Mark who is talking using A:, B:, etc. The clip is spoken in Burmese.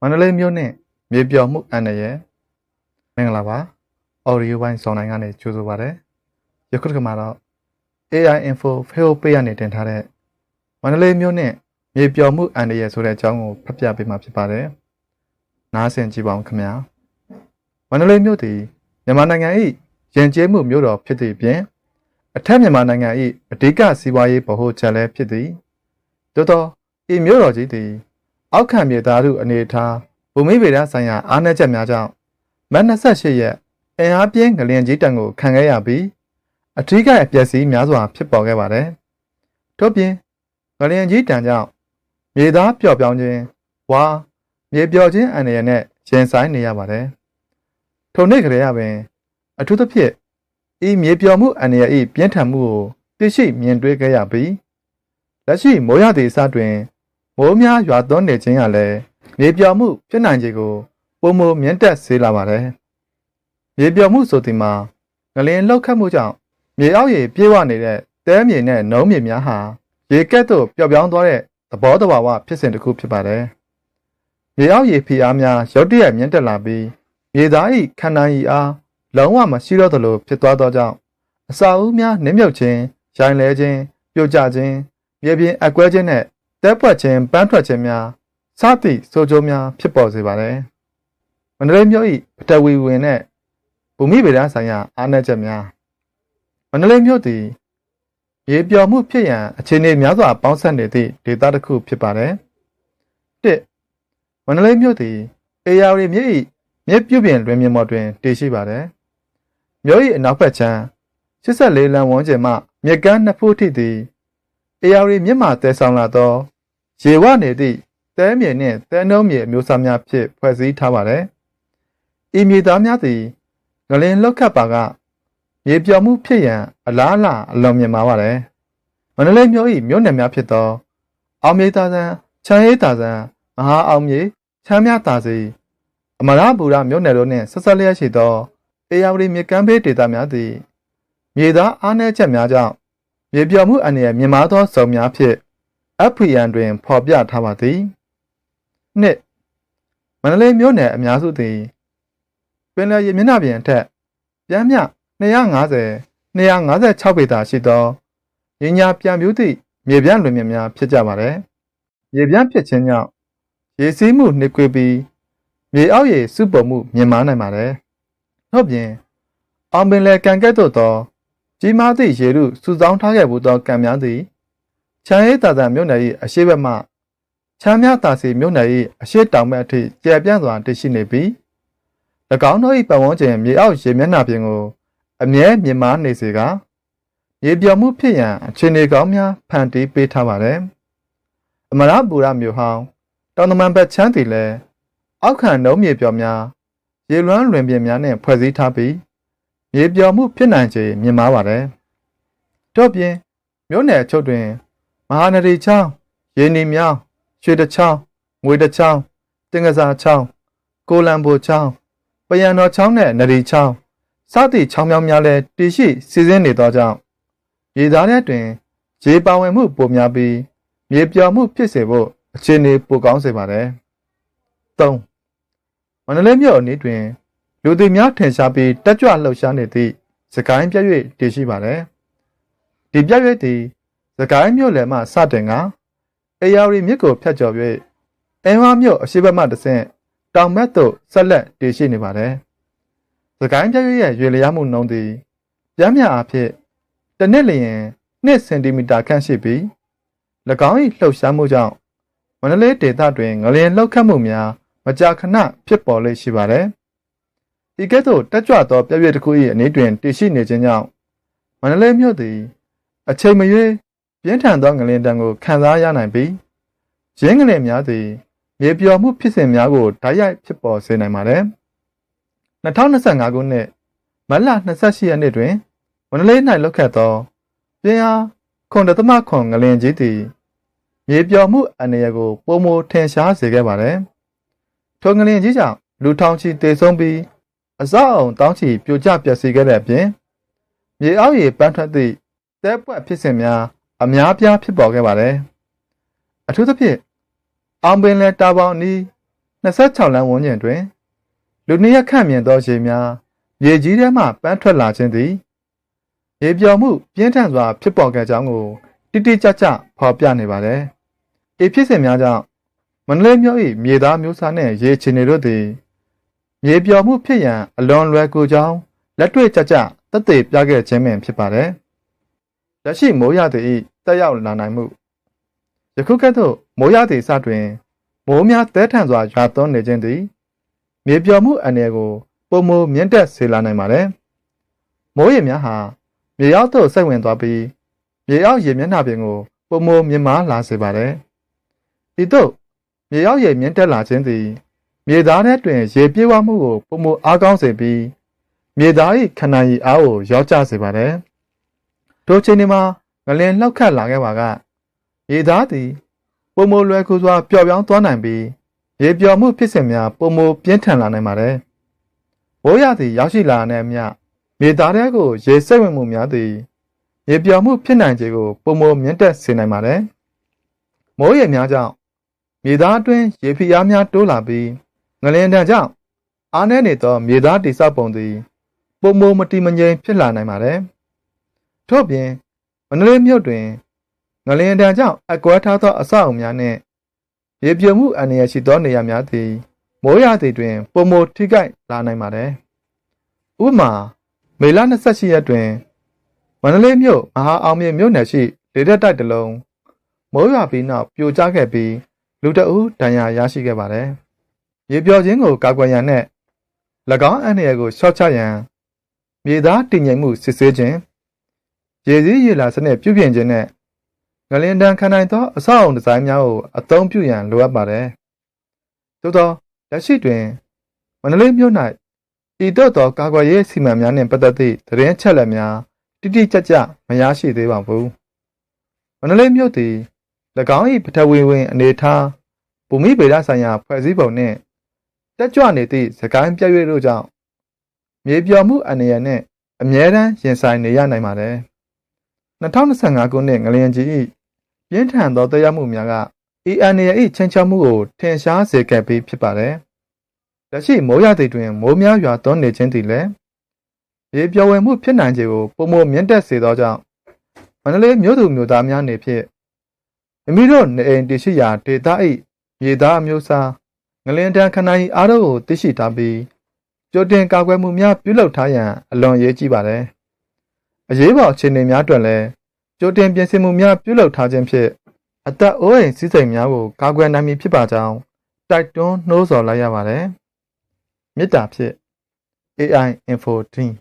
A: မန္တလေးမြို့နဲ့မြေပျော်မှုအန္တရာယ်မင်္ဂလာပါအော်ဒီယိုပိုင်းစောင်းနိုင်ကနေကြိုဆိုပါရစေယခုတစ်ခါမှာတော့ AI info fail page ကနေတင်ထားတဲ့မန္တလေးမြို့နဲ့မြေပျော်မှုအန္တရာယ်ဆိုတဲ့အကြောင်းကိုဖတ်ပြပေးမှာဖြစ်ပါတယ်နားဆင်ကြည့်ပါဦးခင်ဗျာမန္တလေးမြို့သည်မြန်မာနိုင်ငံ၏ယဉ်ကျေးမှုမြို့တော်ဖြစ်သည့်ပြင်အထက်မြန်မာနိုင်ငံ၏အဓိကစီးပွားရေးဗဟိုချက်လည်းဖြစ်သည်သို့သောဤမြို့တော်ကြီးသည် အောက်ခံမြေသားတို့အနေထားဘူမိဗေဒဆိုင်ရာအားနည်းချက်များကြောင့်မတ်28ရက်အင်အားပြင်းငလျင်ကြီးတံကိုခံခဲ့ရပြီးအထူးကအပျက်စီးများစွာဖြစ်ပေါ်ခဲ့ပါတယ်။ထို့ပြင်ငလျင်ကြီးတံကြောင့်မြေသားပျော့ပြောင်းခြင်းဝါမြေပျော်ခြင်းအန္တရာယ်နဲ့ရင်ဆိုင်နေရပါတယ်။ထိုနေ့ကလေးကပင် အထူးသဖြင့်ဤမြေပျော်မှုအန္တရာယ်၏ပြင်းထန်မှုကိုသိရှိမြင်တွေ့ခဲ့ရပြီးလက်ရှိမိုးရသည့်အစတွင် မိုးများရွာသွန်းနေခြင်းကလည်းမြေပြောင်မှုဖြစ်နိုင်ခြေကိုပုံမမြင့်တက်စေလာပါတယ်။မြေပြောင်မှုဆိုသည်မှာငလျင်လောက်ခတ်မှုကြောင့်မြေအောက်ရေပြေးဝနေတဲ့တဲမြေနဲ့နုံးမြေများဟာရေကက်သို့ပျော့ပြောင်းသွားတဲ့သဘောတဘာဝဖြစ်စဉ်တစ်ခုဖြစ်ပါတယ်။မြေအောက်ရေဖိအားများရုတ်တရက်မြင့်တက်လာပြီးမြေသား၏ခန္ဓာရည်အားလုံးဝမရှိတော့သလိုဖြစ်သွားသောကြောင့်အစာအုပ်များနစ်မြုပ်ခြင်း၊ရိုင်လဲခြင်း၊ပြိုကျခြင်း၊မြေပြင်အကွဲခြင်းနဲ့ တဲပွက်ခြင်းပန်းထွက်ခြင်းများစသည့်ဆိုကြိုးများဖြစ်ပေါ်စေပါတယ်။မန္တလေးမြို့၏ပထဝီဝင်နဲ့ဘူမိဗေဒဆိုင်ရာအားနည်းချက်များမန္တလေးမြို့သည်ရေပျော်မှုဖြစ်ရန်အခြေအနေများစွာပေါင်းစပ်နေသည့်ဒေသတစ်ခုဖြစ်ပါတယ်။တစ်မန္တလေးမြို့သည်အေယာဝတီမြစ်၏မြစ်ပြုပြင်လွင်ပြင်ပေါ်တွင်တည်ရှိပါတယ်။မြို့၏အနောက်ဘက်ခြမ်း84လမ်းဝန်းကျင်မှမြစ်ကမ်းနှစ်ဖူးထိသည် အေယာဝတီမြစ်မှတည်ဆောင်လာသောရေဝနေသည့်တဲမြေနှင့်တဲနှုံးမြေအမျိုးအစားများဖြင့်ဖွဲ့စည်းထားပါတယ်။ဤမြေသားများသည်ငလင်လောက်ခတ်ပါကမြေပြောင်မှုဖြစ်ရန်အလားအလာအလွန်မြင့်မာပါတယ်။မန္တလေးမြို့၏မြို့နယ်များဖြစ်သော အောင်မြေသာဆန်ချမ်းရေးသာဆန်မဟာအောင်မြေချမ်းမြသာစီအမရပူရမြို့နယ်တို့နှင့်ဆက်ဆက်လျက်ရှိသောအေယာဝတီမြကမ်းဘေးဒေသများသည်မြေသားအားနည်းချက်များကြောင့် မြေပြောင်မှုအနေနဲ့မြင့်မားသောစုံများဖြင့် FPN တွင်ဖော်ပြထားပါသည်နှစ်မန္တလေးမြို့နယ်အများစုသည်ပင်လယ်ရေမျက်နှာပြင်အထက်ပြန်မြ250 256ပေသာရှိသောရင်းညာပြန်ပြူးသည့်မြေပြန့်လွင်မြများဖြစ်ကြပါသည်မြေပြန့်ဖြစ်ခြင်းကြောင့်ရေစီးမှုနှိကွေးပြီးမြေအောက်ရေစုပုံမှုမြင့်မားနိုင်ပါတယ်ဟုတ်ပြင်အောင်ပင်လယ်ကန်ကက်တို့သော ကြီးမားသည့်ရေရုစုဆောင်းထားခဲ့မှုသောကံများသည်ချမ်းရေးတာတန်မြို့နယ်၏အရှိဘက်မှချမ်းမြတာစီမြို့နယ်၏အရှိတောင်ဘက်အထိကျယ်ပြန့်စွာတည်ရှိနေပြီး၎င်းတို့၏ပတ်ဝန်းကျင်မြေအောက်ရေမျက်နှာပြင်ကို အမြဲမြင့်မားနေစေကရေပြောင်မှုဖြစ်ရန်အခြေအနေကောင်းများဖန်တီးပေးထားပါတယ်။အမရပူရမြို့ဟောင်းတောင်တမန်ဘက်ချမ်းတည်လဲအောက်ခံနှုံးမြေပြောင်များရေလွမ်းလွင်ပြင်များနဲ့ဖွဲ့စည်းထားပြီး မြေပြောင်မှုဖြစ်နိုင်ခြေမြင့်မားပါတယ်။တို့ပြင်မြို့နယ်အချို့တွင်မဟာနရီချောင်းရေနီမြောင်းရွှေတချောင်းငွေတချောင်းတင်ကစားချောင်းကိုလံဘိုချောင်းပယံတော်ချောင်းနဲ့နရီချောင်းစသည့်ချောင်းမြောင်းများလည်းတည်ရှိစီစဉ်နေသောကြောင့်ရေသားထဲတွင်ရေပါဝင်မှုပိုများပြီးမြေပြောင်မှုဖြစ်စေဖို့အခြေအနေပိုကောင်းစေပါတယ်၃မန္တလေးမြို့အနီးတွင် လူသိများထင်ရှားပြီးတက်ကြွလှုပ်ရှားနေသည့်စကိုင်းပြည့်၍တည်ရှိပါတယ်ဒီပြည့်၍သည်စကိုင်းမြို့လယ်မှစတင်ကအေယာရီမြစ်ကိုဖြတ်ကျော်၍အင်းဝါမြို့အရှိဘက်မှတဆင့်တောင်ဘက်သို့ဆက်လက်တည်ရှိနေပါတယ်။စကိုင်းပြည့်ရဲ့ရွေလျားမှုနှုန်းသည်ပြင်းပြအားဖြင့်တစ်နှစ်လျင်2စင်တီမီတာခန့်ရှိပြီး၎င်း၏လှုပ်ရှားမှုကြောင့်မန္တလေးဒေသတွင်ငလျင်လှုပ်ခတ်မှုများမကြာခဏဖြစ်ပေါ်လေ့ရှိပါတယ်။ ဒီကဲ့သို့တက်ကြွသောပြည့်ပြည့်တစ်ခု၏အနေတွင်တည်ရှိနေခြင်းကြောင့်မန္တလေးမြို့သည် အချိန်မရွေးပြင်းထန်သောငလင်တံကိုခံစားရနိုင်ပြီးရင်းငလင်များသည်မြေပျော်မှုဖြစ်စဉ်များကိုဓာတ်ရိုက်ဖြစ်ပေါ်စေနိုင်ပါတယ်။2025ခုနှစ်မတ်လ28ရက်နေ့တွင်မန္တလေး၌လောက်ခတ်သောပြင်းအားခွန်တသမခွန်ငလင်ကြီးသည်မြေပျော်မှုအနေရကိုပုံမထင်ရှားစေခဲ့ပါတယ်။ထိုငလင်ကြီးကြောင့်လူထောင်ချီတေဆုံးပြီး အစောအုံတောင်းချီပြိုကျပျက်စီးခဲ့တဲ့အပြင်မြေအောက်ရေပန်းထွက်သည့်တဲပွက်ဖြစ်စဉ်များအများပြားဖြစ်ပေါ်ခဲ့ပါတယ်။အထူးသဖြင့်အောင်ပင်လဲတာပေါင်နီး26လမ်းဝန်းကျင်တွင်လူနှစ်ရက်ခန့်မြင်သောရေများရေကြီးထဲမှပန်းထွက်လာခြင်းသည်ရေပြော်မှုပြင်းထန်စွာဖြစ်ပေါ်ခဲ့ကြောင်းကိုတိတိကျကျဖော်ပြနေပါတယ်။ဤဖြစ်စဉ်များကြောင့်မန္တလေးမြို့၏မြေသားမျိုးစားနှင့်ရေချင်တွေတို့သည် မြေပြော်မှုဖြစ်ရန်အလွန်လွယ်ကူကြောင်းလက်တွေ့ကျကျသက်သေပြခဲ့ခြင်းပင်ဖြစ်ပါတယ်။လက်ရှိမိုးရသည်၏တက်ရောက်လာနိုင်မှုယခုကဲ့သို့မိုးရသည်စတွင်မိုးများတဲထန်စွာရွာသွန်းနေခြင်းသည်မြေပြော်မှုအနေကိုပုံမမြင့်တက်စေလာနိုင်ပါတယ်။မိုးရေများဟာမြေအောက်သို့စိတ်ဝင်သွားပြီးမြေအောက်ရေမျက်နှာပြင်ကိုပုံမမြင့်မားလာစေပါတယ်။ဤသို့မြေအောက်ရေမြင့်တက်လာခြင်းသည် မြေသားထဲတွင် ရေပြေဝမှုကိုပုံမအားကောင်းစေပြီးမြေသား၏ခန္ဓာရည်အားကိုရောကျစေပါတယ်။ထိုချိန်ဒီမှာငလင်လောက်ခတ်လာခဲ့ပါကမြေသားသည်ပုံမလွယ်ကူစွာပျော့ပြောင်းသွားနိုင်ပြီးရေပျော်မှုဖြစ်စဉ်များပုံမပြင်းထန်လာနိုင်ပါတယ်။ဘိုးရသည်ရောက်ရှိလာတဲ့အမျှမြေသားတဲကိုရေစိတ်ဝင်မှုများသည်ရေပျော်မှုဖြစ်နိုင်ခြေကိုပုံမမြင့်တက်စေနိုင်ပါတယ်။မိုးရေများကြောင့်မြေသားအတွင်းရေဖိအားများတိုးလာပြီး ငလင်တန်ကြောင့်အားနည်းနေသောမြေသားတိဆောက်ပုံသည်ပုံမမတိမငြိမ်ဖြစ်လာနိုင်ပါတယ်။ထို့ပြင်မန္တလေးမြို့တွင်ငလင်တန်ကြောင့်အကွဲထားသောအဆောက်အုံများနှင့်ရေပြုံမှုအန္တရာယ်ရှိသောနေရာများသည်မိုးရာသီတွင်ပုံမထိခိုက်လာနိုင်ပါတယ်။ဥပမာမေလ28ရက်တွင်မန္တလေးမြို့မဟာအောင်မြင့်မြို့နယ်ရှိလေတက်တိုက်တစ်လုံးမိုးရွာပြီးနောက်ပြိုကျခဲ့ပြီးလူတအုပ်ဒဏ်ရာရရှိခဲ့ပါတယ်။ ရေပျော်ခြင်းကိုကာကွယ်ရန်နဲ့၎င်းအန္တရာယ်ကိုရှော့ချရန်မြေသားတည်ငြိမ်မှုစစ်ဆေးခြင်းရေစည်းရေလာစနစ်ပြုပြင်ခြင်းနဲ့ငလင်တန်ခံနိုင်သောအဆောက်အုံဒီဇိုင်းများကိုအသုံးပြုရန်လိုအပ်ပါတယ်။သို့သောလက်ရှိတွင်မန္တလေးမြို့၌ဤသို့သောကာကွယ်ရေးစီမံများနှင့်ပတ်သက်သည့်သတင်းချက်လက်များတိတိကျကျမရရှိသေးပါဘူး။မန္တလေးမြို့သည်၎င်း၏ပထဝီဝင်အနေထားဘူမိဗေဒဆိုင်ရာဖွဲ့စည်းပုံနှင့် တက်ကြွနေသည့်သကိုင်းပြည့်ရွေ့တို့ကြောင့်မြေပြော်မှုအနေရနှင့်အမြဲတမ်းရင်ဆိုင်နေရနိုင်ပါတယ်။2025ခုနှစ်ငလျင်ကြီး၏ပြင်းထန်သောတရားမှုများက ENA ၏ချင်းချောက်မှုကိုထင်ရှားစေခဲ့ပြီးဖြစ်ပါတယ်။လက်ရှိမိုးရသည့်တွင်မိုးများရွာသွန်းနေခြင်းသည်လည်းရေပြော်ဝင်မှုဖြစ်နိုင်ခြေကိုပုံမမြင့်တက်စေသောကြောင့်မန္တလေးမြို့သူမြို့သားများနေဖြင့်မိမိတို့နေအိမ်တရှိရာဒေသ၏မြေသားအမျိုးအစား ငလင်တန်ခဏကြီးအားတို့ကိုသိရှိထားပြီးကြိုတင်ကာကွယ်မှုများပြုလုပ်ထားရန်အလွန်ရေးကြီးပါတယ်။အရေးပေါ်အခြေအနေများအတွက်လည်းကြိုတင်ပြင်ဆင်မှုများပြုလုပ်ထားခြင်းဖြင့်အသက်အိုးအိမ်စည်းစိမ်များကိုကာကွယ်နိုင်မည်ဖြစ်ပါကြောင်းတိုက်တွန်းနှိုးဆော်လိုက်ရပါတယ်။မေတ္တာဖြင့် AI Info Team